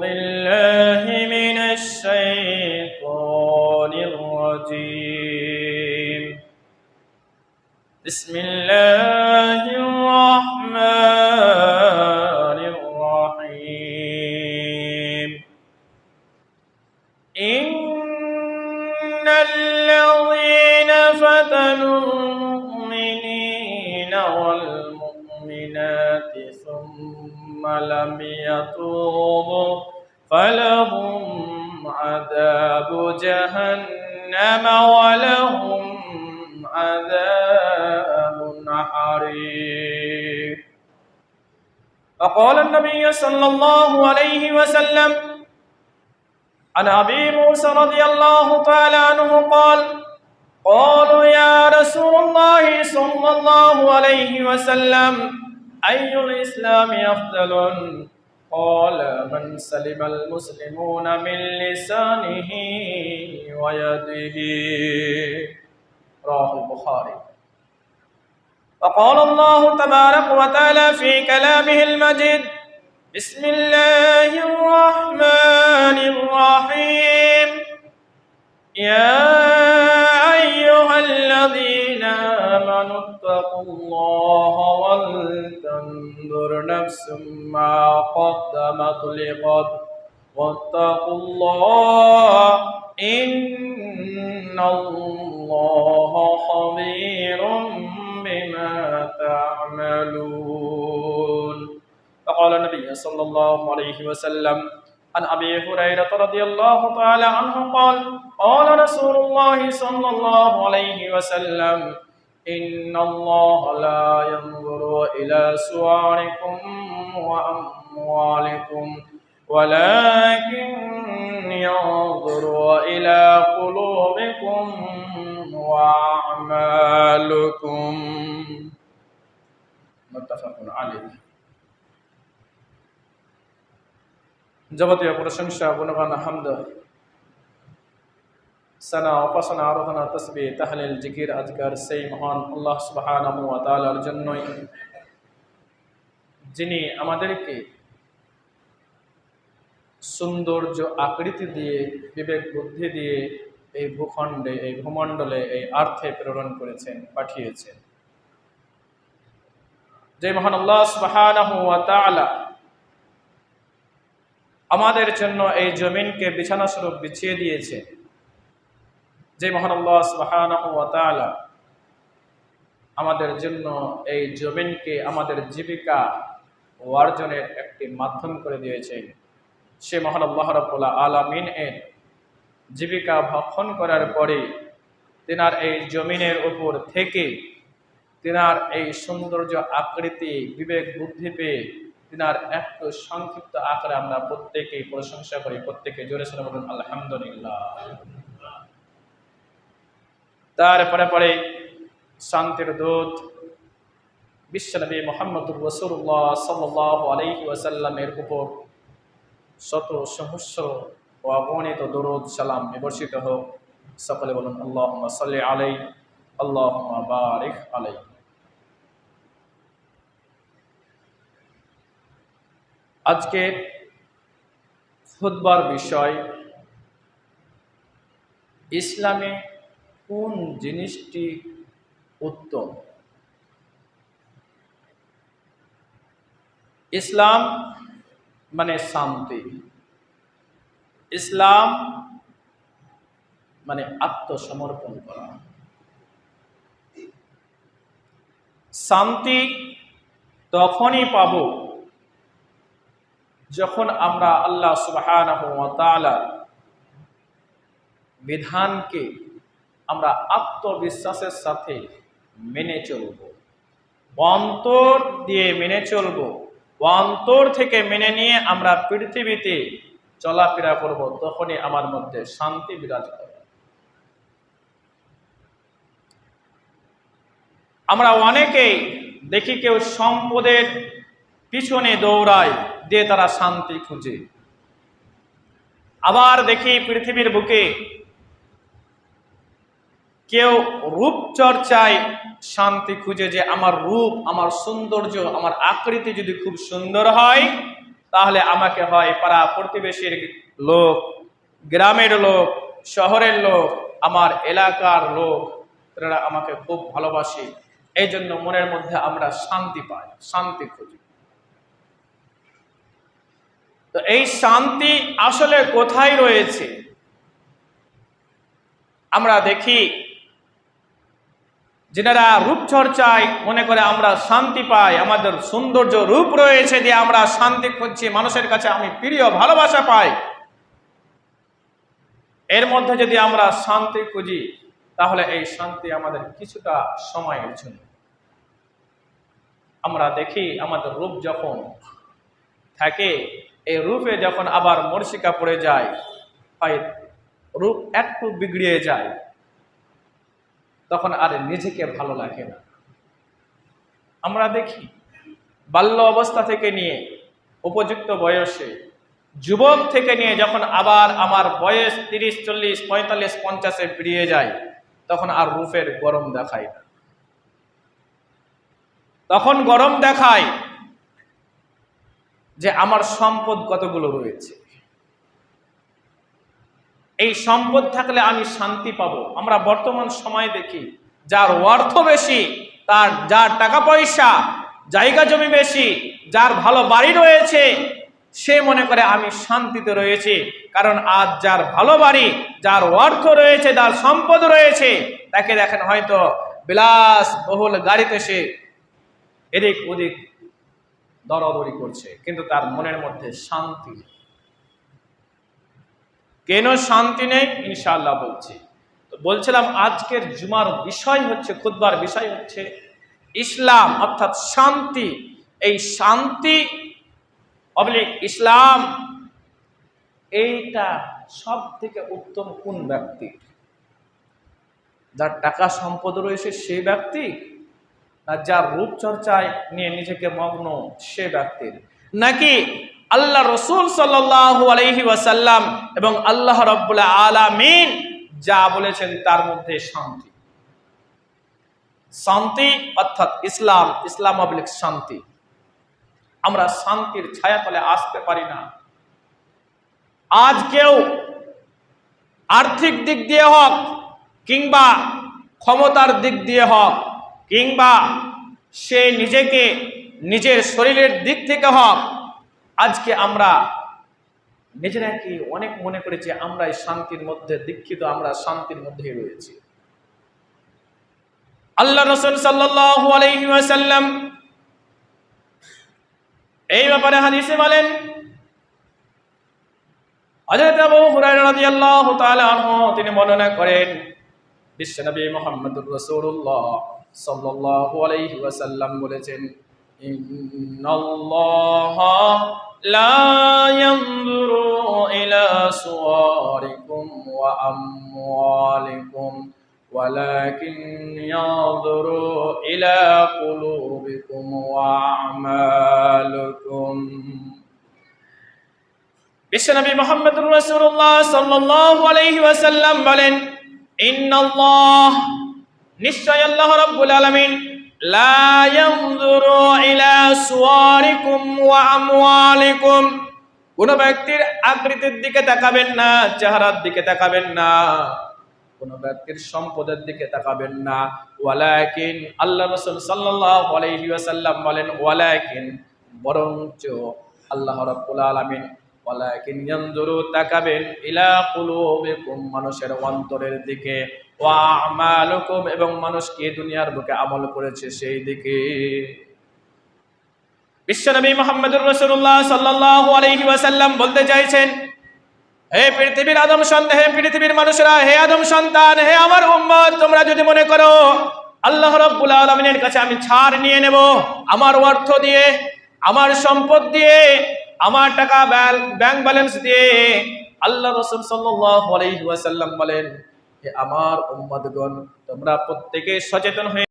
بالله من الشيطان الرجيم. بسم الله الرحمن الرحيم. إن الذين فتنوا لم يتوبوا فلهم عذاب جهنم ولهم عذاب حريق. وقال النبي صلى الله عليه وسلم عن أبي موسى رضي الله تعالى عنه قال قالوا يا رسول الله صلى الله عليه وسلم أي الإسلام أفضل؟ قال من سلم المسلمون من لسانه ويده. رواه البخاري. وقال الله تبارك وتعالى في كلامه المجيد بسم الله الرحمن الرحيم. يا أيها الذين آمنوا اتقوا الله ولتنظر نفس ما قدمت لغد واتقوا الله إن الله خبير بما تعملون فقال النبي صلى الله عليه وسلم عن ابي هريره رضي الله تعالى عنه قال قال رسول الله صلى الله عليه وسلم ان الله لا ينظر الى صوركم واموالكم ولكن ينظر الى قلوبكم واعمالكم متفق عليه যাবতীয় প্রশংসা গুণগান হামদ সানা উপাসনা, আরাধনা তসবি তাহলিল, জিকির, আজকার, সেই মহান আল্লাহ তাআলার জন্যই। যিনি আমাদেরকে সৌন্দর্য, আকৃতি দিয়ে, বিবেক বুদ্ধি দিয়ে এই ভূখণ্ডে, এই ভূমণ্ডলে, এই আর্থে প্রেরণ করেছেন, পাঠিয়েছেন। যে মহান আল্লাহ সুবহানাহু আমাদের জন্য এই জমিনকে বিছানা স্বরূপ বিছিয়ে দিয়েছে যে মহান আমাদের জন্য এই জমিনকে আমাদের জীবিকা অর্জনের একটি মাধ্যম করে দিয়েছেন। সে মহান আল্লাহ রাব্বুল আলামিন এর জীবিকা ভক্ষণ করার পরে তেনার এই জমিনের উপর থেকে তেনার এই সৌন্দর্য আকৃতি, বিবেক, বুদ্ধি পেয়ে তিনার একটু সংক্ষিপ্ত আকারে আমরা প্রত্যেকেই প্রশংসা করি, প্রত্যেকে জোরে শুনে বলুন, আলহামদুলিল্লাহ। তারপরে পরে শান্তির দূত বিশ্বনবী মোহাম্মদুর রসুল্লাহ সাল্লাহ আলহি ওয়াসাল্লামের উপর শত সহস্র ও অগণিত দরুদ, সালাম বিবর্ষিত হোক। সকলে বলুন আল্লাহ সাল্লি আলাই আল্লাহ বারিক আলাই আজকে খুদবার বিষয়, ইসলামে কোন জিনিসটি উত্তম? ইসলাম মানে শান্তি। ইসলাম মানে আত্মসমর্পণ করা। শান্তি তখনই পাবো যখন আমরা আল্লাহ ওয়া বিধানকে আমরা আত্মবিশ্বাসের সাথে মেনে চলব। অন্তর দিয়ে মেনে চলব। অন্তর থেকে মেনে নিয়ে আমরা পৃথিবীতে চলাফেরা করব, তখনই আমার মধ্যে শান্তি বিরাজ করবে। আমরা অনেকেই দেখি কেউ সম্পদের পিছনে দৌড়ায়, দিয়ে তারা শান্তি খুঁজে। আবার দেখি পৃথিবীর বুকে কেউ রূপ চর্চায় শান্তি খুঁজে যে আমার রূপ, আমার সৌন্দর্য, আমার আকৃতি যদি খুব সুন্দর হয়, তাহলে আমাকে হয় পাড়া প্রতিবেশীর লোক, গ্রামের লোক, শহরের লোক, আমার এলাকার লোক। তারা আমাকে খুব ভালোবাসে। এই জন্য মনের মধ্যে আমরা শান্তি পাই, শান্তি খুঁজি। তো এই শান্তি আসলে কোথায় রয়েছে? আমরা দেখি যেনারা রূপচর্চায় মনে করে আমরা শান্তি পাই, আমাদের সৌন্দর্য রূপ রয়েছে দিয়ে আমরা শান্তি খুঁজছি, মানুষের কাছে আমি প্রিয় ভালোবাসা পাই। এর মধ্যে যদি আমরা শান্তি খুঁজি, তাহলে এই শান্তি আমাদের কিছুটা সময়ের জন্য। আমরা দেখি আমাদের রূপ যখন থাকে, এই রূপে যখন আবার মর্ষিকা পড়ে যায়, হয় রূপ একটু বিগড়িয়ে যায় তখন আর নিজেকে ভালো লাগে না। আমরা দেখি, বাল্য অবস্থা থেকে নিয়ে উপযুক্ত বয়সে যুবক থেকে নিয়ে যখন আবার আমার বয়স তিরিশ, চল্লিশ, পঁয়তাল্লিশ, পঞ্চাশে পেরিয়ে যায়, তখন আর রূপের গরম দেখায় না। তখন গরম দেখায় যে আমার সম্পদ কতগুলো রয়েছে। এই সম্পদ থাকলে আমি শান্তি পাবো। আমরা বর্তমান সময় দেখি, যার অর্থ বেশি, তার, যার টাকা পয়সা, জায়গা জমি বেশি, যার ভালো বাড়ি রয়েছে, সে মনে করে আমি শান্তিতে রয়েছি। কারণ আজ যার ভালো বাড়ি, যার অর্থ রয়েছে, যার সম্পদ রয়েছে, তাকে দেখেন হয়তো বিলাস বহুল গাড়িতে সে এদিক ওদিক দরাদরি করছে। কিন্তু তার মনের মধ্যে শান্তি কেন শান্তি নেই? ইনশাআল্লাহ বলছি। তো বলছিলাম, আজকের জুমার বিষয় হচ্ছে খুদবার বিষয় হচ্ছে ইসলাম, অর্থাৎ শান্তি। এই শান্তি অবলিক ইসলাম, এইটা সব থেকে উত্তম কোন ব্যক্তি? যার টাকা সম্পদ রয়েছে সেই ব্যক্তি, না যার রূপচর্চায় নিয়ে নিজেকে মগ্ন সে ব্যক্তির? নাকি আল্লাহ রসুল আলহি ওয়াসাল্লাম এবং আল্লাহ রব্বুল্লাহ আলামিন যা বলেছেন তার মধ্যে শান্তি। শান্তি অর্থাৎ ইসলাম ইসলাম অবলিক শান্তি। আমরা শান্তির ছায়া ছায়াতলে আসতে পারি না। আজ কেউ আর্থিক দিক দিয়ে হোক কিংবা ক্ষমতার দিক দিয়ে হোক কিংবা সে নিজেকে নিজের শরীরের দিক থেকে হোক আজকে আমরা নিজেরাকে অনেক মনে করেছি আমরা এই শান্তির মধ্যে দীক্ষিত, আমরা শান্তির মধ্যেই রয়েছি। আল্লাহ রসুল সাল্লাল্লাহু এই ব্যাপারে হাদিসে বলেন তাআলা তিনি বর্ণনা করেন বিশ্বনবী মুহাম্মদুর রাসূলুল্লাহ সাল্লাল্লাহু আলাইহি ওয়াসাল্লাম বলেছেন ইন্নাল্লাহা লা ইয়ানজুরু ইলা সুওয়ারিকুম ওয়া আমওয়ালিকুম ولكن ينظر إلى قلوبكم وأعمالكم বিশ্বনবী মোহাম্মদুর রাসূলুল্লাহ সাল্লাল্লাহু আলাইহি ওয়াসাল্লাম বলেন ইন্নাল্লাহ নিশ্চয় আল্লাহ রাব্বুল আলামিন ইয়ানজুরু ইলা সুওয়ারিকুম ওয়া আমওয়ালিকুম কোন ব্যক্তির আকৃতির দিকে তাকাবেন না, চেহারার দিকে তাকাবেন না। কোন ব্যক্তির সম্পদের দিকে তাকাবেন না। ওয়ালাকিন, আল্লাহ রাসূল সাল্লাল্লাহু আলাইহি ওয়াসাল্লাম বলেন, ওয়ালাকিন, বরঞ্চ আল্লাহ রাব্বুল আলামিন ওয়ালাকিন ইয়ানজুরু ইলা কুলুবিকুম, মানুষের অন্তরের দিকে। ওয়া আমালুকুম, এবং মানুষ কি দুনিয়ার বুকে আমল করেছে সেই দিকে। বিশ্বনবী মুহাম্মদুর রাসূলুল্লাহ সাল্লাল্লাহু আলাইহি ওয়াসাল্লাম বলতে চাইছেন, হে পৃথিবীর আদম সন্তান, হে পৃথিবীর মানুষরা, হে আদম সন্তান, হে আমার উম্মত, তোমরা যদি মনে করো, আল্লাহ রাব্বুল আলামিনের কাছে আমি ছাড় নিয়ে নেব, আমার অর্থ দিয়ে, আমার সম্পদ দিয়ে আমার টাকা ব্যাংক ব্যালেন্স দিয়ে আল্লাহ রসুল সাল্লাল্লাহু আলাইহি ওয়াসাল্লাম বলেন, হে আমার উম্মতগণ, তোমরা প্রত্যেকে সচেতন হয়ে